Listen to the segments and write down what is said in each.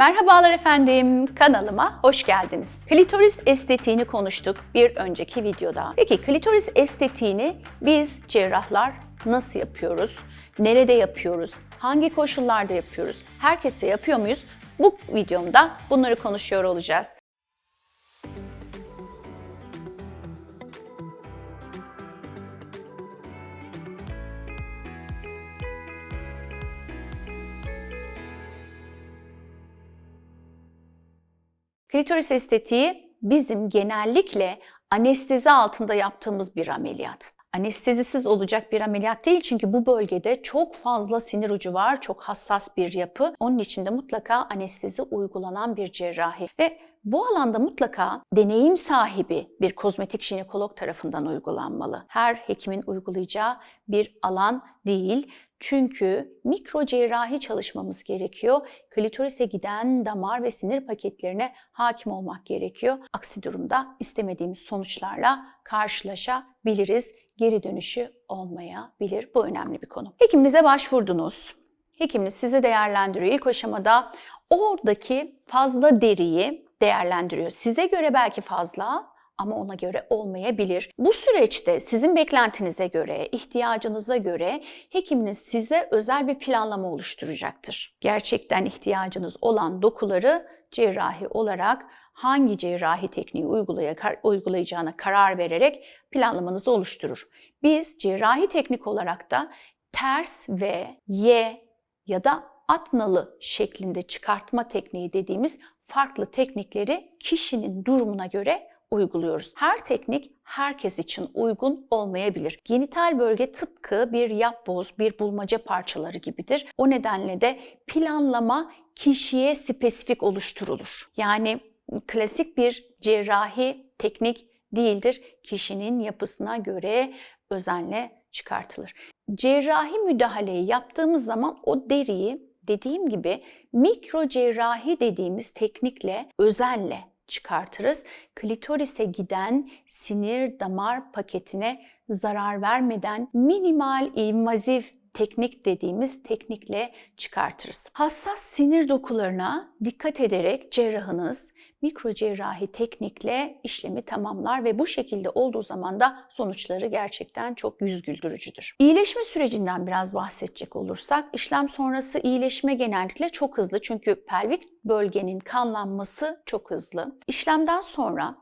Merhabalar efendim, kanalıma hoş geldiniz. Klitoris estetiğini konuştuk bir önceki videoda. Peki klitoris estetiğini biz cerrahlar nasıl yapıyoruz? Nerede yapıyoruz? Hangi koşullarda yapıyoruz? Herkese yapıyor muyuz? Bu videomda bunları konuşuyor olacağız. Klitoris estetiği bizim genellikle anestezi altında yaptığımız bir ameliyat. Anestezisiz olacak bir ameliyat değil çünkü bu bölgede çok fazla sinir ucu var, çok hassas bir yapı. Onun için de mutlaka anestezi uygulanan bir cerrahi ve bu alanda mutlaka deneyim sahibi bir kozmetik jinekolog tarafından uygulanmalı. Her hekimin uygulayacağı bir alan değil. Çünkü mikro cerrahi çalışmamız gerekiyor. Klitorise giden damar ve sinir paketlerine hakim olmak gerekiyor. Aksi durumda istemediğimiz sonuçlarla karşılaşabiliriz. Geri dönüşü olmayabilir. Bu önemli bir konu. Hekiminize başvurdunuz. Hekiminiz sizi değerlendiriyor. İlk aşamada oradaki fazla deriyi değerlendiriyor. Size göre belki fazla ama ona göre olmayabilir. Bu süreçte sizin beklentinize göre, ihtiyacınıza göre hekiminiz size özel bir planlama oluşturacaktır. Gerçekten ihtiyacınız olan dokuları cerrahi olarak hangi cerrahi tekniği uygulayacağına karar vererek planlamanızı oluşturur. Biz cerrahi teknik olarak da ters ve Y ya da atnalı şeklinde çıkartma tekniği dediğimiz farklı teknikleri kişinin durumuna göre uyguluyoruz. Her teknik herkes için uygun olmayabilir. Genital bölge tıpkı bir yapboz, bir bulmaca parçaları gibidir. O nedenle de planlama kişiye spesifik oluşturulur. Yani klasik bir cerrahi teknik değildir. Kişinin yapısına göre özenle çıkartılır. Cerrahi müdahaleyi yaptığımız zaman o deriyi dediğim gibi mikro cerrahi dediğimiz teknikle özenle çıkartırız. Klitorise giden sinir damar paketine zarar vermeden minimal invazif teknik dediğimiz teknikle çıkartırız. Hassas sinir dokularına dikkat ederek cerrahınız mikro cerrahi teknikle işlemi tamamlar ve bu şekilde olduğu zaman da sonuçları gerçekten çok yüz güldürücüdür. İyileşme sürecinden biraz bahsedecek olursak işlem sonrası iyileşme genellikle çok hızlı çünkü pelvik bölgenin kanlanması çok hızlı. İşlemden sonra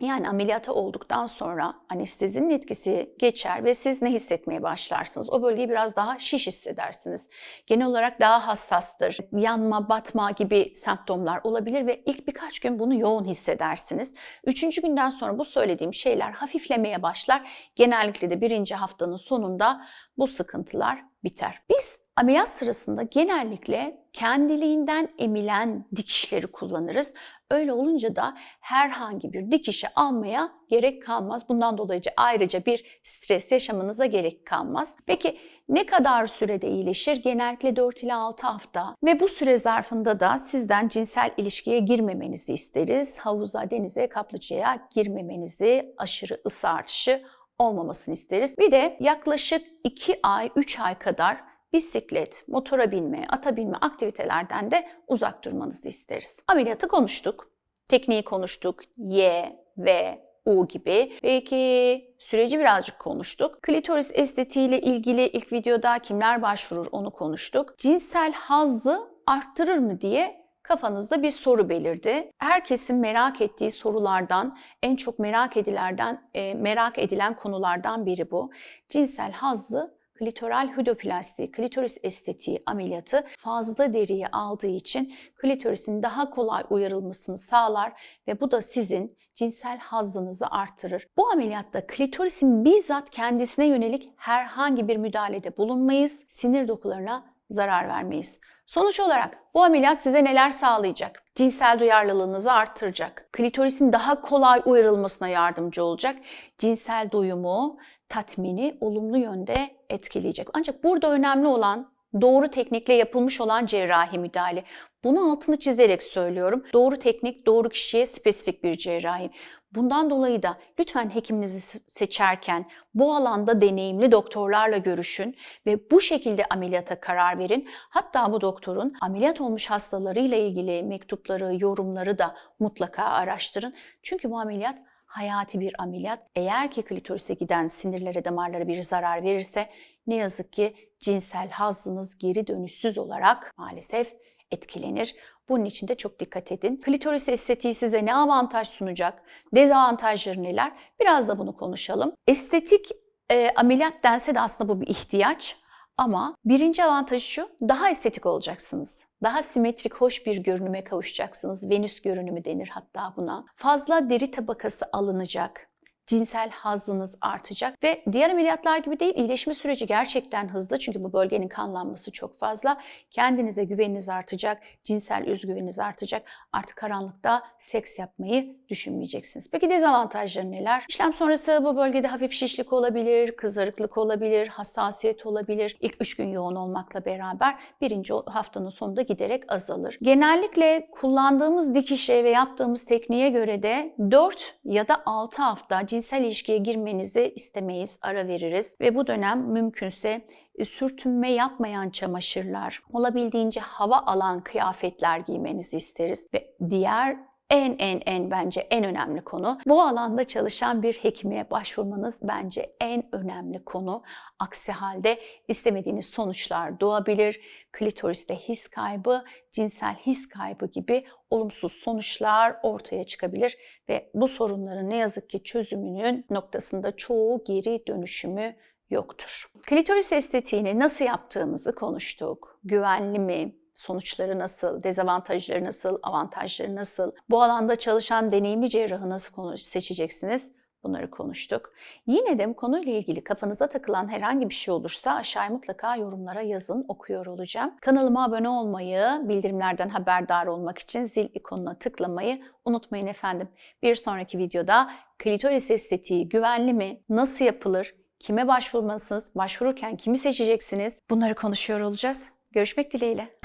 yani ameliyata olduktan sonra anestezinin etkisi geçer ve siz ne hissetmeye başlarsınız? O bölgeyi biraz daha şiş hissedersiniz. Genel olarak daha hassastır. Yanma, batma gibi semptomlar olabilir ve ilk birkaç gün bunu yoğun hissedersiniz. Üçüncü günden sonra bu söylediğim şeyler hafiflemeye başlar. Genellikle de birinci haftanın sonunda bu sıkıntılar biter. Biz Ameliyat sırasında genellikle kendiliğinden emilen dikişleri kullanırız. Öyle olunca da herhangi bir dikişi almaya gerek kalmaz. Bundan dolayı ayrıca bir stres yaşamanıza gerek kalmaz. Peki ne kadar sürede iyileşir? Genellikle 4 ila 6 hafta ve bu süre zarfında da sizden cinsel ilişkiye girmemenizi isteriz. Havuza, denize, kaplıcaya girmemenizi, aşırı ısı artışı olmamasını isteriz. Bir de yaklaşık 2 ay, 3 ay kadar bisiklet, motora binme, ata binme aktivitelerden de uzak durmanızı isteriz. Ameliyatı konuştuk, tekniği konuştuk, Y, V, U gibi. Belki süreci birazcık konuştuk. Klitoris estetiği ile ilgili ilk videoda kimler başvurur onu konuştuk. Cinsel hazzı arttırır mı diye kafanızda bir soru belirdi. Herkesin merak ettiği sorulardan, en çok merak edilerden, merak edilen konulardan biri bu. Cinsel hazzı klitoral hüdoplasti, klitoris estetiği ameliyatı fazla deriyi aldığı için klitorisin daha kolay uyarılmasını sağlar ve bu da sizin cinsel hazzınızı arttırır. Bu ameliyatta klitorisin bizzat kendisine yönelik herhangi bir müdahalede bulunmayız. Sinir dokularına zarar vermeyiz. Sonuç olarak bu ameliyat size neler sağlayacak? Cinsel duyarlılığınızı arttıracak. Klitorisin daha kolay uyarılmasına yardımcı olacak. Cinsel doyumu, tatmini olumlu yönde etkileyecek. Ancak burada önemli olan doğru teknikle yapılmış olan cerrahi müdahale. Bunu altını çizerek söylüyorum. Doğru teknik, doğru kişiye spesifik bir cerrahi. Bundan dolayı da lütfen hekiminizi seçerken bu alanda deneyimli doktorlarla görüşün ve bu şekilde ameliyata karar verin. Hatta bu doktorun ameliyat olmuş hastalarıyla ilgili mektupları, yorumları da mutlaka araştırın. Çünkü bu ameliyat hayati bir ameliyat. Eğer ki klitorise giden sinirlere, damarlara bir zarar verirse ne yazık ki cinsel hazzınız geri dönüşsüz olarak maalesef etkilenir. Bunun için de çok dikkat edin. Klitoris estetiği size ne avantaj sunacak? Dezavantajları neler? Biraz da bunu konuşalım. Estetik e, ameliyat dense de aslında bu bir ihtiyaç. Ama birinci avantajı şu, daha estetik olacaksınız. Daha simetrik, hoş bir görünüme kavuşacaksınız. Venüs görünümü denir hatta buna. Fazla deri tabakası alınacak cinsel hazzınız artacak ve diğer ameliyatlar gibi değil iyileşme süreci gerçekten hızlı çünkü bu bölgenin kanlanması çok fazla. Kendinize güveniniz artacak, cinsel özgüveniniz artacak. Artık karanlıkta seks yapmayı düşünmeyeceksiniz. Peki dezavantajları neler? İşlem sonrası bu bölgede hafif şişlik olabilir, kızarıklık olabilir, hassasiyet olabilir. İlk 3 gün yoğun olmakla beraber birinci haftanın sonunda giderek azalır. Genellikle kullandığımız dikişe ve yaptığımız tekniğe göre de 4 ya da 6 hafta cinsel ilişkiye girmenizi istemeyiz, ara veririz ve bu dönem mümkünse e, sürtünme yapmayan çamaşırlar, olabildiğince hava alan kıyafetler giymenizi isteriz ve diğer en en en bence en önemli konu. Bu alanda çalışan bir hekime başvurmanız bence en önemli konu. Aksi halde istemediğiniz sonuçlar doğabilir. Klitoriste his kaybı, cinsel his kaybı gibi olumsuz sonuçlar ortaya çıkabilir ve bu sorunların ne yazık ki çözümünün noktasında çoğu geri dönüşümü yoktur. Klitoris estetiğini nasıl yaptığımızı konuştuk. Güvenli mi? Sonuçları nasıl, dezavantajları nasıl, avantajları nasıl, bu alanda çalışan deneyimli cerrahı nasıl seçeceksiniz? Bunları konuştuk. Yine de konuyla ilgili kafanıza takılan herhangi bir şey olursa aşağıya mutlaka yorumlara yazın, okuyor olacağım. Kanalıma abone olmayı, bildirimlerden haberdar olmak için zil ikonuna tıklamayı unutmayın efendim. Bir sonraki videoda klitoris estetiği güvenli mi, nasıl yapılır, kime başvurmalısınız, başvururken kimi seçeceksiniz bunları konuşuyor olacağız. Görüşmek dileğiyle.